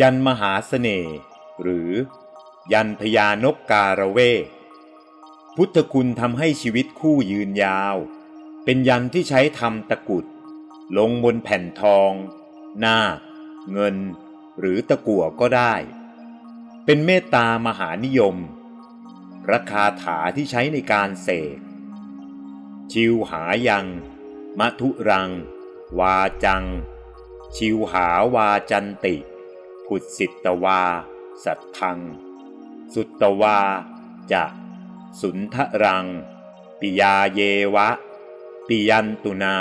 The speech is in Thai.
ยันมหาเสน่ห์ หรือ ยันพญานกการเวกพุทธคุณทำให้ชีวิตคู่ยืนยาว เป็นยันที่ใช้ทำตะกุด ลงบนแผ่นทองหน้าคเงิน หรือตะกั่วก็ได้ เป็นเมตตามหานิยมระคาถาที่ใช้ในการเสก ชิวหายังมัทุรัง วาจัง ชิวหาวาจันติ กุสิตวา สัตทัง สุตวาจะสุนทรัง ปิยาเยวะ ปิยันตุนา